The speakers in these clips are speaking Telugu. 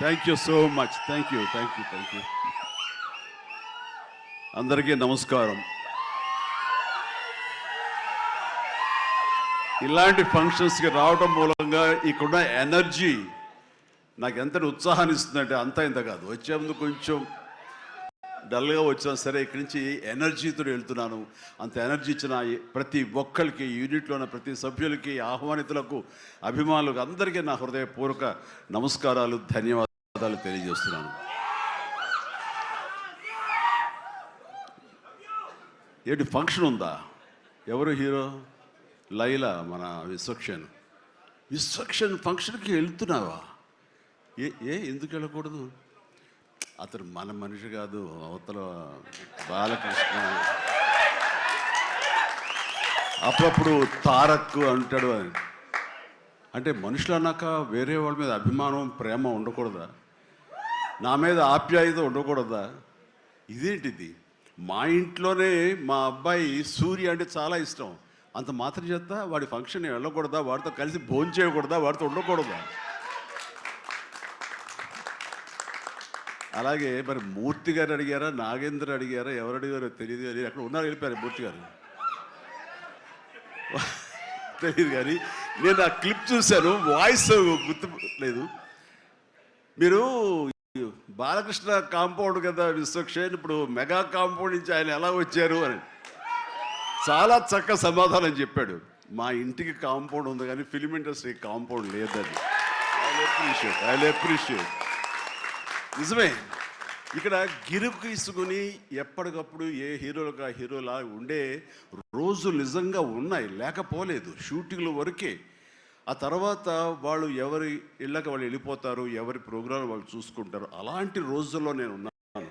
Thank you so much thank you thank you thank you అందరికీ నమస్కారం. ఇలాంటి ఫంక్షన్స్కి రావడం మూలంగా ఇక్కడున్న ఎనర్జీ నాకు ఎంత ఉత్సాహాన్ని ఇస్తుందంటే అంత ఇంత కాదు. వచ్చే ముందు కొంచెం డల్గా వచ్చినా సరే ఇక్కడి నుంచి ఎనర్జీతో వెళ్తున్నాను. అంత ఎనర్జీ ఇచ్చిన ప్రతి ఒక్కరికి యూనిట్లో ఉన్న ప్రతి సభ్యులకి ఆహ్వానితులకు అభిమానులకు అందరికీ నా హృదయపూర్వక నమస్కారాలు ధన్యవాదాలు. తెలియజేస్తున్నాను. ఏంటి ఫంక్షన్ ఉందా? ఎవరు హీరో? లైలా మన విశ్వక్షన్ విశ్వక్షన్ ఫంక్షన్కి వెళ్తున్నావా? ఏ ఏ ఎందుకు వెళ్ళకూడదు? అతను మన మనిషి కాదు అవతల బాలకృష్ణ. అప్పుడప్పుడు తారక్ అంటాడు అని. అంటే మనుషులు అన్నాక వేరే వాళ్ళ మీద అభిమానం ప్రేమ ఉండకూడదా? నా మీద ఆప్యాయత ఉండకూడదా? ఇదేంటిది? మా ఇంట్లోనే మా అబ్బాయి సూర్య అంటే చాలా ఇష్టం. అంత మాత్రం చేత వాడి ఫంక్షన్ వెళ్ళకూడదా? వాడితో కలిసి భోజనం చేయకూడదా? వాడితో ఉండకూడదా? అలాగే మరి మూర్తి గారు అడిగారా? నాగేంద్ర అడిగారా? ఎవరు అడిగారో తెలియదు కానీ అక్కడ ఉన్నారు వెళ్ళిపోయారు మూర్తి గారు. తెలియదు కానీ నేను ఆ క్లిప్ చూశాను వాయిస్ గుర్తు లేదు. మీరు బాలకృష్ణ కాంపౌండ్ కదా విశ్వక్షేణ్ ఇప్పుడు మెగా కాంపౌండ్ నుంచి ఆయన ఎలా వచ్చారు అని. చాలా చక్క సమాధానం చెప్పాడు. మా ఇంటికి కాంపౌండ్ ఉంది కానీ ఫిలిం ఇండస్ట్రీ కాంపౌండ్ లేదని ఐ అప్రిషియేట్ ఐ అప్రిషియేట్. నిజమే ఇక్కడ గిరుకు తీసుకుని ఎప్పటికప్పుడు ఏ హీరోలకు ఆ హీరోలా ఉండే రోజు నిజంగా ఉన్నాయి లేకపోలేదు షూటింగ్ల వరకే. ఆ తర్వాత వాళ్ళు ఎవరి ఇళ్ళకి వాళ్ళు వెళ్ళిపోతారు ఎవరి ప్రోగ్రాం వాళ్ళు చూసుకుంటారు అలాంటి రోజుల్లో నేను ఉన్నాను.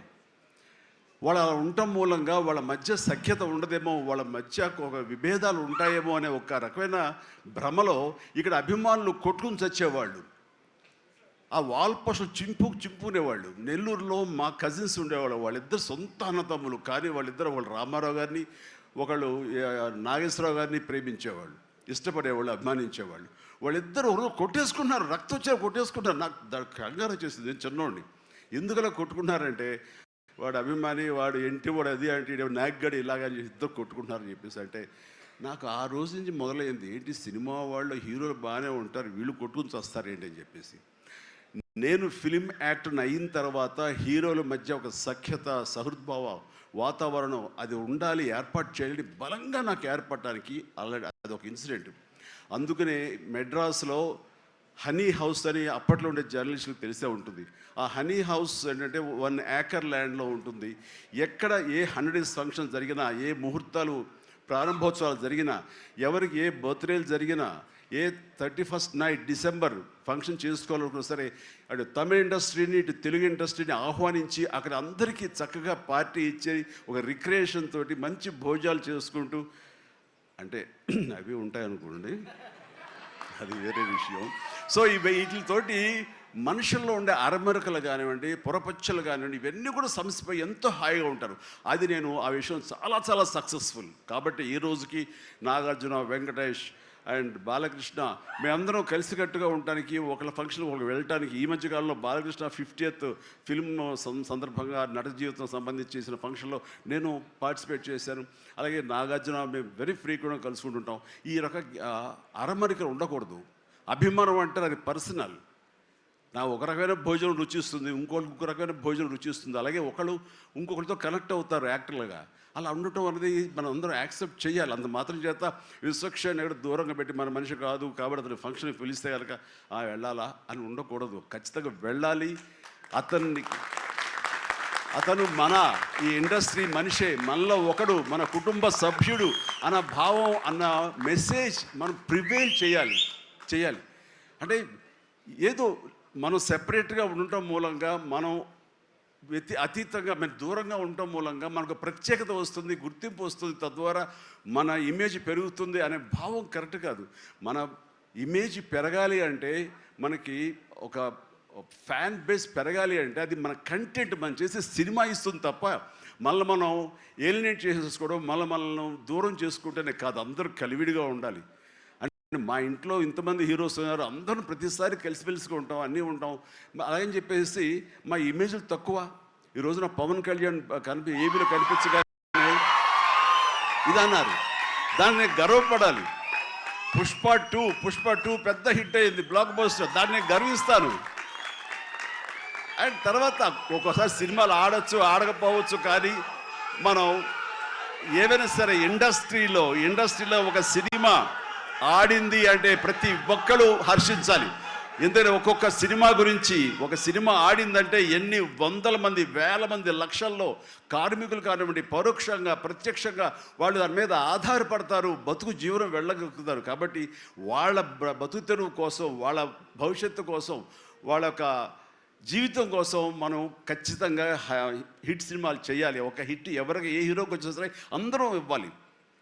వాళ్ళ అలా ఉండటం మూలంగా వాళ్ళ మధ్య సఖ్యత ఉండదేమో వాళ్ళ మధ్య ఒక విభేదాలు ఉంటాయేమో అనే ఒక రకమైన భ్రమలో ఇక్కడ అభిమానులు కొట్టుకుని చచ్చేవాళ్ళు. ఆ వాల్పసలు చింపు చింపునేవాళ్ళు. నెల్లూరులో మా కజిన్స్ ఉండేవాళ్ళు. వాళ్ళిద్దరు సొంత అన్నతమ్ములు కానీ వాళ్ళిద్దరు వాళ్ళు రామారావు గారిని ఒకళ్ళు నాగేశ్వరరావు గారిని ప్రేమించేవాళ్ళు. ఇష్టపడేవాళ్ళు అభిమానించేవాళ్ళు. వాళ్ళిద్దరు ఒకరోజు కొట్టేసుకున్నారు రక్తం వచ్చే కొట్టేసుకున్నారు. నాకు దానికి కంగారు వచ్చేసింది. నేను చిన్నోడిని. ఎందుకలా కొట్టుకున్నారంటే వాడు అభిమాని వాడు ఏంటి వాడు అది అంటే ఈడు నాగ్గడి ఇలాగ ఇద్దరు కొట్టుకుంటున్నారని చెప్పేసి అంటే నాకు ఆ రోజు నుంచి మొదలైంది. ఏంటి సినిమా వాళ్ళు హీరోలు బాగానే ఉంటారు వీళ్ళు కొట్టుకుని చస్తారు ఏంటి అని చెప్పేసి. నేను ఫిలిం యాక్టర్ని అయిన తర్వాత హీరోల మధ్య ఒక సఖ్యత సహృద్భావ వాతావరణం అది ఉండాలి ఏర్పాటు చేయాలని బలంగా నాకు ఏర్పడటానికి ఆల్రెడీ అది ఒక ఇన్సిడెంట్. అందుకనే మెడ్రాస్లో హనీ హౌస్ అని అప్పట్లో ఉండే జర్నలిస్టులకు తెలిసే ఉంటుంది. ఆ హనీ హౌస్ ఏంటంటే వన్ ఏకర్ ల్యాండ్లో ఉంటుంది. ఎక్కడ ఏ హండ్రెడ్ ఫంక్షన్ జరిగినా ఏ ముహూర్తాలు ప్రారంభోత్సవాలు జరిగినా ఎవరికి ఏ బర్త్డేలు జరిగినా ఏ thirty first night December function చేసుకోవాలనుకున్నా సరే అటు తమిళ ఇండస్ట్రీని ఇటు తెలుగు ఇండస్ట్రీని ఆహ్వానించి అక్కడ అందరికీ చక్కగా పార్టీ ఇచ్చి ఒక రిక్రియేషన్ తోటి మంచి భోజనాలు చేసుకుంటూ అంటే అవి ఉంటాయనుకోండి అది వేరే విషయం. సో ఇవి వీటితోటి మనుషుల్లో ఉండే అరమరకలు కానివ్వండి పొరపచ్చలు కానివ్వండి ఇవన్నీ కూడా సమస్యపై ఎంతో హాయిగా ఉంటారు. అది నేను ఆ విషయం చాలా చాలా సక్సెస్ఫుల్ కాబట్టి ఈ రోజుకి నాగార్జున వెంకటేష్ అండ్ బాలకృష్ణ మేమందరం కలిసికట్టుగా ఉండటానికి ఒకళ్ళ ఫంక్షన్ ఒక వెళ్ళటానికి ఈ మధ్యకాలంలో బాలకృష్ణ ఫిఫ్టీయత్ ఫిల్మ్ సందర్భంగా నట జీవితం సంబంధించి చేసిన ఫంక్షన్లో నేను పార్టిసిపేట్ చేశాను. అలాగే నాగార్జున మేము వెరీ ఫ్రీక్వెంట్గా కలుసుకుంటుంటాం. ఈ రక అరమరికలు ఉండకూడదు. అభిమానం అంటే అది పర్సనల్. నా ఒక రకమైన భోజనం రుచిస్తుంది ఇంకోళ్ళు ఇంకో రకమైన భోజనం రుచిస్తుంది. అలాగే ఒకళ్ళు ఇంకొకరితో కనెక్ట్ అవుతారు యాక్టర్లుగా. అలా ఉండటం అనేది మనం అందరం యాక్సెప్ట్ చేయాలి. అంత మాత్రం చేత విశ్వక్షాన్ని ఎక్కడ దూరంగా పెట్టి మన మనిషి కాదు కాబట్టి అతని ఫంక్షన్కి పిలిస్తే కనుక "ఆ, వెళ్ళాలా? అని ఉండకూడదు. ఖచ్చితంగా వెళ్ళాలి. అతన్ని అతను మన ఈ ఇండస్ట్రీ మనిషే మనలో ఒకడు మన కుటుంబ సభ్యుడు అన్న భావం అన్న మెసేజ్ మనం ప్రివేల్ చేయాలి. చేయాలి. అంటే ఏదో మనం సెపరేట్గా ఉండటం మూలంగా మనం వ్యతి అతీతంగా మన దూరంగా ఉండటం మూలంగా మనకు ప్రత్యేకత వస్తుంది గుర్తింపు వస్తుంది తద్వారా మన ఇమేజ్ పెరుగుతుంది అనే భావం కరెక్ట్ కాదు. మన ఇమేజ్ పెరగాలి అంటే మనకి ఒక ఫ్యాన్ బేస్ పెరగాలి అంటే అది మన కంటెంట్ మనం చేసే సినిమా ఇస్తుంది తప్ప మళ్ళీ మనం ఏలినేట్ చేసేసుకోవడం మళ్ళీ మనల్ని దూరం చేసుకుంటేనే కాదు అందరూ కలివిడిగా ఉండాలి. మా ఇంట్లో ఇంతమంది హీరోస్ ఉన్నారు అందరం ప్రతిసారి కలిసిమెలిసిగా ఉంటాం అన్నీ ఉంటాం. అలాగని చెప్పేసి మా ఇమేజ్లు తక్కువ. ఈ రోజున పవన్ కళ్యాణ్ కనిపి ఏబీలో కనిపించగా ఇది అన్నారు దాన్ని గర్వపడాలి. పుష్ప టూ పుష్ప టూ పెద్ద హిట్ అయింది బ్లాక్ బస్టర్. దాన్ని గర్విస్తాను. అండ్ తర్వాత ఒక్కోసారి సినిమాలు ఆడచ్చు ఆడకపోవచ్చు కానీ మనం ఏమైనా సరే ఇండస్ట్రీలో ఇండస్ట్రీలో ఒక సినిమా ఆడింది అంటే ప్రతి ఒక్కరు హర్షించాలి. ఎందుకంటే ఒక్కొక్క సినిమా గురించి ఒక సినిమా ఆడిందంటే ఎన్ని వందల మంది వేల మంది లక్షల్లో కార్మికులు కానివ్వండి పరోక్షంగా ప్రత్యక్షంగా వాళ్ళు దాని మీద ఆధారపడతారు బతుకు జీవనం వెళ్ళగలుగుతారు. కాబట్టి వాళ్ళ బ్ర- బతుకు తెరువు కోసం వాళ్ళ భవిష్యత్తు కోసం వాళ్ళ యొక్క జీవితం కోసం మనం ఖచ్చితంగా హిట్ సినిమాలు చేయాలి. ఒక హిట్ ఎవరికి ఏ హీరోకి వచ్చినా సరే అందరం ఇవ్వాలి.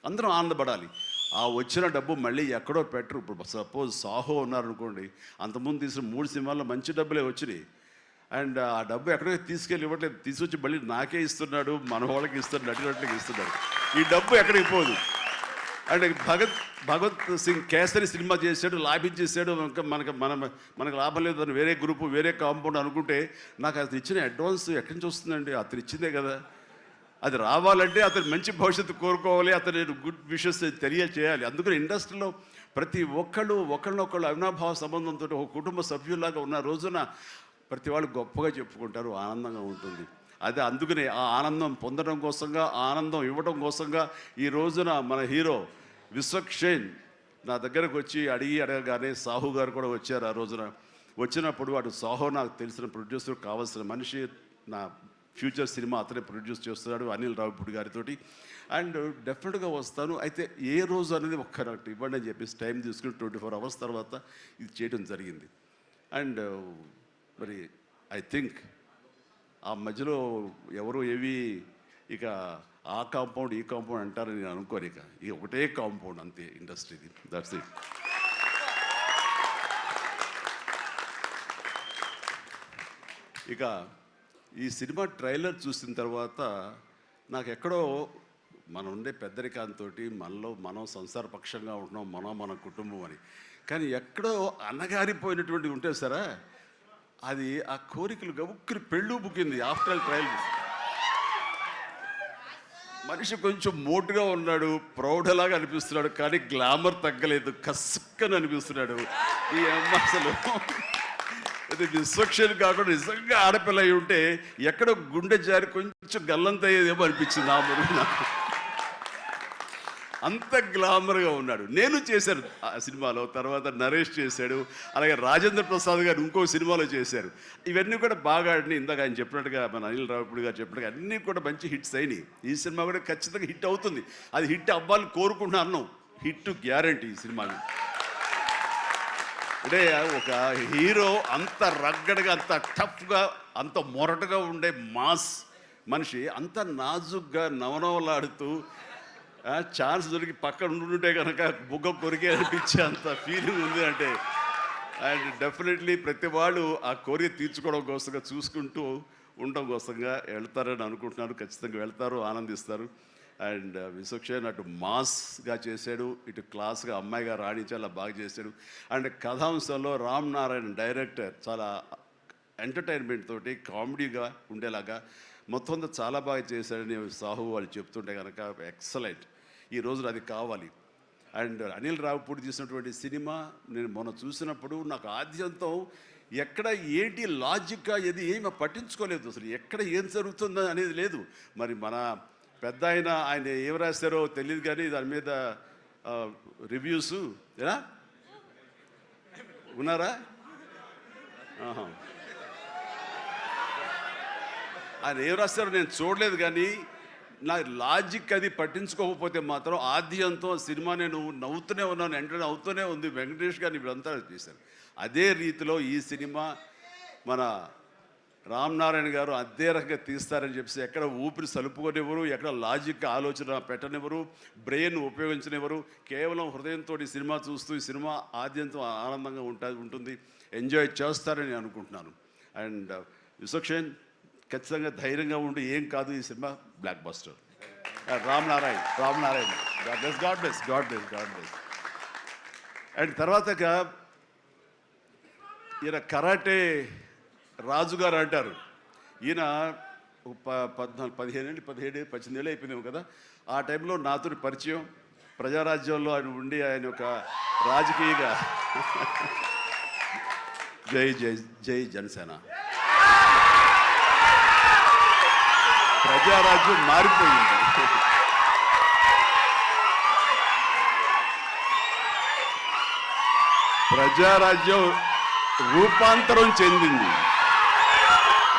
అందరం ఆనందపడాలి. ఆ వచ్చిన డబ్బు మళ్ళీ ఎక్కడో పెట్టరు. ఇప్పుడు సపోజ్ సాహో ఉన్నారనుకోండి అంతకుముందు తీసిన మూడు సినిమాల్లో మంచి డబ్బులే వచ్చినాయి. అండ్ ఆ డబ్బు ఎక్కడో తీసుకెళ్ళి ఇవ్వట్లేదు. తీసుకొచ్చి మళ్ళీ నాకే ఇస్తున్నాడు మన వాళ్ళకి ఇస్తున్నాడు నటినట్లకి ఇస్తున్నాడు. ఈ డబ్బు ఎక్కడికి పోదు. అండ్ భగత్ భగత్ సింగ్ కేసరి సినిమా చేశాడు లాభించేసాడు ఇంకా మనకి మన మనకు లాభం లేదు. వేరే గ్రూపు వేరే కాంపౌండ్ అనుకుంటే నాకు అతను ఇచ్చిన అడ్వాన్స్ ఎక్కడి నుంచి వస్తుందండి? అతను ఇచ్చిందే కదా. అది రావాలంటే అతను మంచి భవిష్యత్తు కోరుకోవాలి అతను గుడ్ విషెస్ తెలియచేయాలి. అందుకని ఇండస్ట్రీలో ప్రతి ఒక్కళ్ళు ఒకళ్ళనొకళ్ళు అవినాభావ సంబంధంతో ఒక కుటుంబ సభ్యుల్లాగా ఉన్న రోజున ప్రతి వాళ్ళు గొప్పగా చెప్పుకుంటారు ఆనందంగా ఉంటుంది. అదే అందుకనే ఆ ఆనందం పొందడం కోసంగా ఆనందం ఇవ్వడం కోసంగా ఈ రోజున మన హీరో విశ్వక్షేన్ నా దగ్గరకు వచ్చి అడిగి అడగగానే సాహు గారు కూడా వచ్చారు ఆ రోజున. వచ్చినప్పుడు వాడు సాహో నాకు తెలిసిన ప్రొడ్యూసర్ కావాల్సిన మనిషి నా ఫ్యూచర్ సినిమా అతనే ప్రొడ్యూస్ చేస్తున్నాడు అనిల్ రావుపూడి గారితో అండ్ డెఫినెట్గా వస్తాను. అయితే ఏ రోజు అనేది ఒక్క నాకు ఇవ్వండి అని చెప్పేసి టైం తీసుకుని ట్వంటీ ఫోర్ అవర్స్ తర్వాత ఇది చేయడం జరిగింది. అండ్ మరి ఐ థింక్ ఆ మధ్యలో ఎవరు ఏవి ఇక ఆ కాంపౌండ్ ఈ కాంపౌండ్ అంటారని నేను అనుకోను ఇక. ఈ ఒకటే కాంపౌండ్ అంతే ఇండస్ట్రీది. దట్స్ ఇట్ ఇక ఈ సినిమా ట్రైలర్ చూసిన తర్వాత నాకు ఎక్కడో మనం ఉండే పెద్దరికాంతో మనలో మనం సంసార పక్షంగా ఉంటున్నాం మనం మన కుటుంబం అని. కానీ ఎక్కడో అన్నగారిపోయినటువంటి ఉంటే సరే అది ఆ కోరికలు గబుక్కుని పెళ్ళు బుక్కింది ఆఫ్టర్ ట్రయల్ మనిషి కొంచెం మోటుగా ఉన్నాడు ప్రౌఢలాగా అనిపిస్తున్నాడు కానీ గ్లామర్ తగ్గలేదు కసుక్కని అనిపిస్తున్నాడు. ఈ అమ్మ అసలు ఇది విశ్వక్షణ కాకుండా నిజంగా ఆడపిల్ల అయి ఉంటే ఎక్కడో గుండె జారి కొంచెం గల్లంత అయ్యేదేమో అనిపించింది ఆ మురుగు నాకు. అంత గ్లామర్గా ఉన్నాడు. నేను చేశాను ఆ సినిమాలో తర్వాత నరేష్ చేశాడు అలాగే రాజేంద్ర ప్రసాద్ గారు ఇంకో సినిమాలో చేశారు. ఇవన్నీ కూడా బాగా ఆడినాయి. ఇందాక ఆయన చెప్పినట్టుగా మన అనిల్ రావుపూడి గారు చెప్పినట్టుగా అన్నీ కూడా మంచి హిట్స్ అయినాయి. ఈ సినిమా కూడా ఖచ్చితంగా హిట్ అవుతుంది. అది హిట్ అవ్వాలని కోరుకుంటున్నాను. హిట్ గ్యారంటీ ఈ సినిమాని అంటే ఒక హీరో అంత రగ్గడగా అంత టఫ్గా అంత మొరటుగా ఉండే మాస్ మనిషి అంత నాజుగ్గా నవనవలాడుతూ ఛాన్స్ దొరికి పక్కన ఉండుంటే కనుక బుగ్గ కొరికే అనిపించే అంత ఫీలింగ్ ఉంది అంటే అండ్ డెఫినెట్లీ ప్రతి వాళ్ళు ఆ కోరిక తీర్చుకోవడం కోసంగా చూసుకుంటూ ఉండడం కోసంగా వెళ్తారని అనుకుంటున్నారు ఖచ్చితంగా వెళ్తారు ఆనందిస్తారు. అండ్ uh, విశ్వక్షేన్ అటు మాస్గా చేశాడు ఇటు క్లాస్గా అమ్మాయిగా రాణించేలా బాగా చేశాడు. అండ్ కథాంశంలో రామ్ నారాయణ డైరెక్టర్ చాలా ఎంటర్టైన్మెంట్ తోటి కామెడీగా ఉండేలాగా మొత్తం అంతా చాలా బాగా చేశాడని సాహు వాళ్ళు చెప్తుంటే కనుక ఎక్సలెంట్. ఈ రోజున అది కావాలి. అండ్ అనిల్ రావుపూడి తీసినటువంటి సినిమా నేను మొన్న చూసినప్పుడు నాకు ఆద్యంతం ఎక్కడ ఏంటి లాజిక్గా ఏది ఏమి పట్టించుకోలేదు అసలు. ఎక్కడ ఏం జరుగుతుందో అనేది లేదు. మరి మన పెద్ద ఆయన ఆయన ఏం రాశారో తెలియదు కానీ దాని మీద రివ్యూస్. ఏనా? ఉన్నారా? ఆహా. ఆయన ఏం రాస్తారో నేను చూడలేదు కానీ నా లాజిక్ అది పట్టించుకోకపోతే మాత్రం ఆద్యంతో సినిమా నేను నవ్వుతూనే ఉన్నాను ఎంటర్ అవుతూనే ఉంది. వెంకటేష్ గారిని వీళ్ళంతా చేశారు అదే రీతిలో ఈ సినిమా మన రామ్నారాయణ గారు అదే రకంగా తీస్తారని చెప్పేసి ఎక్కడ ఊపిరి సలుపుకొనివ్వరు ఎక్కడ లాజిక్ ఆలోచన పెట్టనివ్వరు బ్రెయిన్ ఉపయోగించనివ్వరు. కేవలం హృదయంతో ఈ సినిమా చూస్తూ ఈ సినిమా ఆద్యంతో ఆనందంగా ఉంటా ఉంటుంది. ఎంజాయ్ చేస్తారని అనుకుంటున్నాను. అండ్ uh, విశ్వక్షేన్ ఖచ్చితంగా ధైర్యంగా ఉండి ఏం కాదు ఈ cinema blockbuster Ram Narayana Ram Narayan god bless god bless god bless god bless and తర్వాత ఇక ఈయన కరాటే రాజుగారు అంటారు. ఈయన పద్నాలుగు పదిహేను ఏళ్ళు పదిహేడు పద్దెనిమిది ఏళ్ళు అయిపోయినాము కదా. ఆ టైంలో నాతో పరిచయం. ప్రజారాజ్యంలో ఆయన ఉండి ఆయన ఒక రాజకీయగా. జై జై జై జనసేన. ప్రజారాజ్యం మారిపోయింది. ప్రజారాజ్యం రూపాంతరం చెందింది.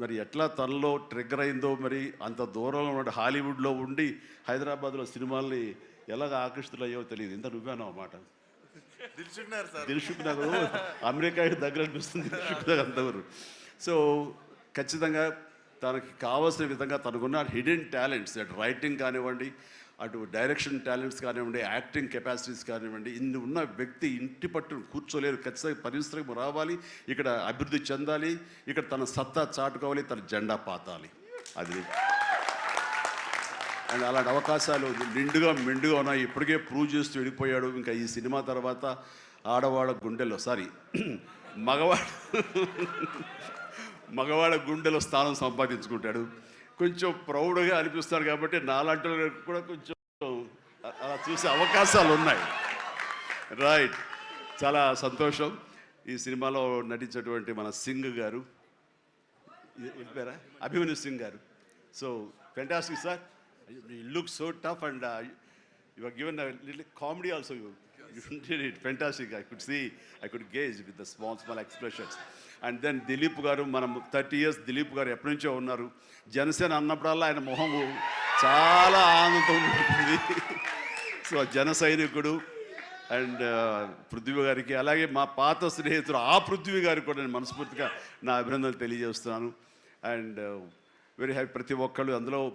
మరి ఎట్లా తనలో ట్రిగ్గర్ అయిందో మరి అంత దూరంలో ఉన్న హాలీవుడ్లో ఉండి హైదరాబాద్లో సినిమాల్ని ఎలాగ ఆకర్షితులయ్యో తెలియదు. ఇంత నువ్వేనా మాట? నిల్చున్నారు సార్. దిల్షుక్ నగర్ అమెరికా దగ్గర అనిపిస్తుంది దిల్షుక్ నగర్ అంతవరకు సో ఖచ్చితంగా తనకి కావాల్సిన విధంగా తనకున్న హిడెన్ టాలెంట్స్ అటు రైటింగ్ కానివ్వండి అటు డైరెక్షన్ టాలెంట్స్ కానివ్వండి యాక్టింగ్ కెపాసిటీస్ కానివ్వండి ఇన్ని ఉన్న వ్యక్తి ఇంటి పట్టును కూర్చోలేరు. ఖచ్చితంగా పరిశ్రమ రావాలి ఇక్కడ అభివృద్ధి చెందాలి ఇక్కడ తన సత్తా చాటుకోవాలి తన జెండా పాతాలి. అది అండ్ అలాంటి అవకాశాలు నిండుగా మెండుగా ఉన్నాయి. ఇప్పటికే ప్రూవ్ చేస్తూ వెళ్ళిపోయాడు. ఇంకా ఈ సినిమా తర్వాత ఆడవాళ్ళ గుండెల్లో సారీ మగవాడు మగవాళ్ళ గుండెలో స్థానం సంపాదించుకుంటాడు. కొంచెం ప్రౌడ్గా అనిపిస్తారు కాబట్టి నాలాంటి కూడా కొంచెం అలా చూసే అవకాశాలు ఉన్నాయి. రైట్. చాలా సంతోషం. ఈ సినిమాలో నటించినటువంటి మన సింగ్ గారు. వెళ్ళిపోయారా? Abhimanyu Singh garu. So fantastic sir look so tough and your given little comedy also you did it. Fantastic. I could see, I could gauge with the small, small expressions. And then Dilip garu మనం థర్టీ ఇయర్స్ దిలీప్ గారు ఎప్పటి నుంచో ఉన్నారు. జనసేన అన్నప్పుడల్లా ఆయన మొహం చాలా ఆనందం ఉంటుంది సో జన సైనికుడు అండ్ పృథ్వీ గారికి అలాగే మా పాత స్నేహితుడు ఆ పృథ్వీ గారికి కూడా నేను మనస్ఫూర్తిగా నా అభినందనలు తెలియజేస్తున్నాను. అండ్ వెరీ హ్యాపీ ప్రతి ఒక్కళ్ళు అందులో.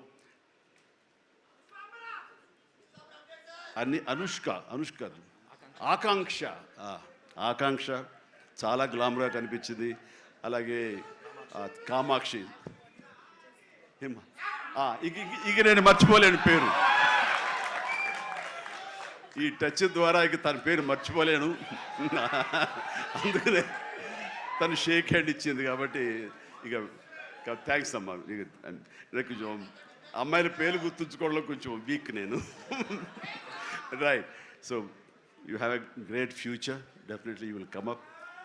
అన్ని అనుష్క అనుష్క. ఆకాంక్ష. ఆకాంక్ష చాలా గ్లామర్గా కనిపించింది అలాగే కామాక్షి. ఇక నేను మర్చిపోలేను పేరు. ఈ టచ్ ద్వారా ఇక తన పేరు మర్చిపోలేను. అందుకనే తను షేక్ హ్యాండ్ ఇచ్చింది కాబట్టి ఇక థ్యాంక్స్ అమ్మా. ఇక ఇక కొంచెం అమ్మాయిల పేర్లు గుర్తుంచుకోవడంలో కొంచెం వీక్ నేను. Right so you have a great future definitely you will come up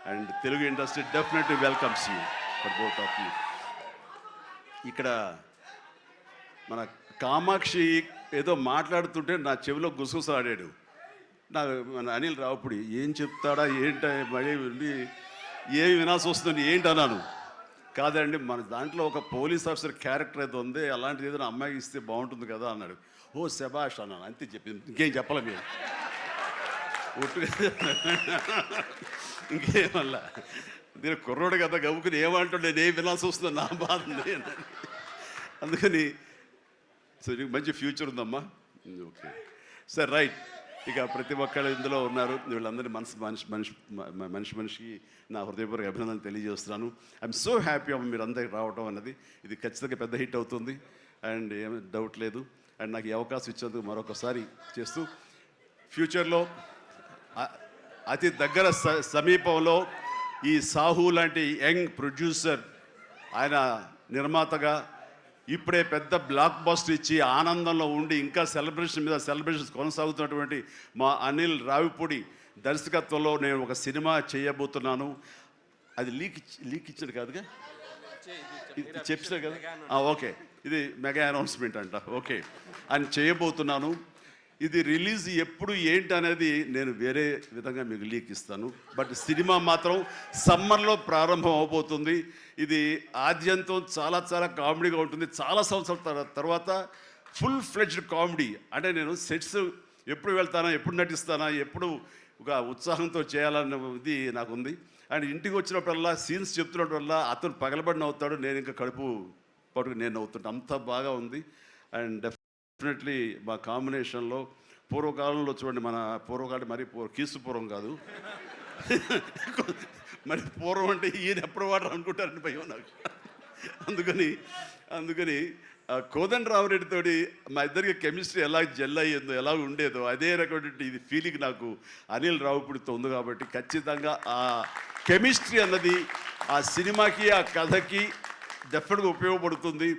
and Telugu industry definitely welcomes you for both of you ఇక్కడ మన కామాక్షి ఏదో మాట్లాడుతుంటే నా చెవిలో గుసగుసాడాడు నా మన అనిల్ రావుపుడి ఏం చెప్తాడా? ఏంట? మళ్ళీ ఏమి వినాల్సి వస్తుంది? ఏంటి? అన్నాను. కాదండి మన దాంట్లో ఒక పోలీస్ ఆఫీసర్ క్యారెక్టర్ అయితే ఉంది. అలాంటిది ఏదైనా అమ్మాయికి ఇస్తే బాగుంటుంది కదా అన్నాడు. ఓ శబాష్ అన్నాను. అంతే చెప్పింది ఇంకేం చెప్పలే మీరు ఒట్టుగా ఇంకేమల్లా నేను కుర్రోడు కదా గవ్వుకుని ఏమంటుండే నేను వినాల్సి వస్తుందో నా బాధ ఉంది అందుకని సో నీకు మంచి ఫ్యూచర్ ఉందమ్మా. ఓకే. సరే రైట్. ఇక ప్రతి ఒక్కళ్ళు ఇందులో ఉన్నారు. వీళ్ళందరినీ మనసు మనిషి మనిషి మనిషి మనిషికి నా హృదయపూర్వక అభినందనలు తెలియజేస్తున్నాను. ఐఎమ్ సో హ్యాపీ అమ్మ మీరు అందరికి రావడం అన్నది. ఇది ఖచ్చితంగా పెద్ద హిట్ అవుతుంది. అండ్ ఏమి డౌట్ లేదు. అండ్ నాకు ఈ అవకాశం ఇచ్చేందుకు మరొకసారి చేస్తూ ఫ్యూచర్లో అతి దగ్గర స- సమీపంలో ఈ సాహు లాంటి యంగ్ ప్రొడ్యూసర్ ఆయన నిర్మాతగా ఇప్పుడే పెద్ద బ్లాక్ బస్టర్ ఇచ్చి ఆనందంలో ఉండి ఇంకా సెలబ్రేషన్ మీద సెలబ్రేషన్స్ కొనసాగుతున్నటువంటి మా అనిల్ రావిపూడి దర్శకత్వంలో నేను ఒక సినిమా చేయబోతున్నాను. అది లీక్ ఇచ్చి- లీక్ ఇచ్చాడు కాదుగా? ఇది చెప్పారు కదా? ఓకే. ఇది మెగా అనౌన్స్మెంట్ అంట. ఓకే. అని చేయబోతున్నాను. ఇది రిలీజ్ ఎప్పుడు ఏంటి అనేది నేను వేరే విధంగా మీకు లీక్ ఇస్తాను. బట్ సినిమా మాత్రం సమ్మర్లో ప్రారంభం అవబోతుంది. ఇది ఆద్యంతం చాలా చాలా కామెడీగా ఉంటుంది. చాలా సంవత్సరాల తర్వాత ఫుల్ ఫ్లెడ్జ్డ్ కామెడీ. అంటే నేను సెట్స్ ఎప్పుడు వెళ్తానా ఎప్పుడు నటిస్తానా ఎప్పుడు ఒక ఉత్సాహంతో చేయాలన్న ఇది నాకు ఉంది అండ్ ఇంటికి వచ్చినప్పుడల్లా సీన్స్ చెప్తున్నప్పుడల్లా అతను పగలబడి నవ్వుతాడు నేను ఇంకా కడుపు పట్టుకు నేను నవ్వుతుంటాను అంత బాగా ఉంది. అండ్ డెఫినెట్లీ మా కాంబినేషన్లో పూర్వకాలంలో చూడండి మన పూర్వకాలం మరి పూర్వ కీసు పూర్వం కాదు. మరి పూర్వం అంటే ఈయన ఎప్పుడు వాడరు అనుకుంటారని భయం నాకు. అందుకని అందుకని ఆ కోదండ రామరెడ్డితోటి మా ఇద్దరికి కెమిస్ట్రీ ఎలా జెల్ అయ్యిందో ఎలా ఉండేదో అదే రకమైన ఇది ఫీలింగ్ నాకు అనిల్ రావుపూడితో ఉంది కాబట్టి ఖచ్చితంగా ఆ కెమిస్ట్రీ అన్నది ఆ సినిమాకి ఆ కథకి డెఫినెట్గా ఉపయోగపడుతుంది.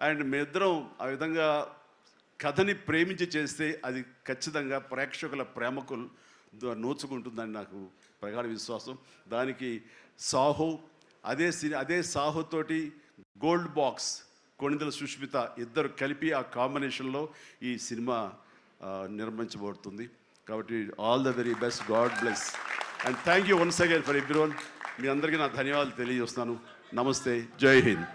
అండ్ మీ ఇద్దరం ఆ విధంగా కథని ప్రేమించి చేస్తే అది ఖచ్చితంగా ప్రేక్షకుల ప్రేమకు నోచుకుంటుందని నాకు ప్రగాఢ విశ్వాసం. దానికి సాహో అదే సిని అదే సాహోతోటి గోల్డ్ బాక్స్ కొణిదల సుష్మిత ఇద్దరు కలిపి ఆ కాంబినేషన్లో ఈ సినిమా నిర్మించబడుతుంది. కాబట్టి all the very best god bless. And thank you once again for every మీ అందరికీ నా ధన్యవాదాలు తెలియజేస్తున్నాను. నమస్తే జై హింద్.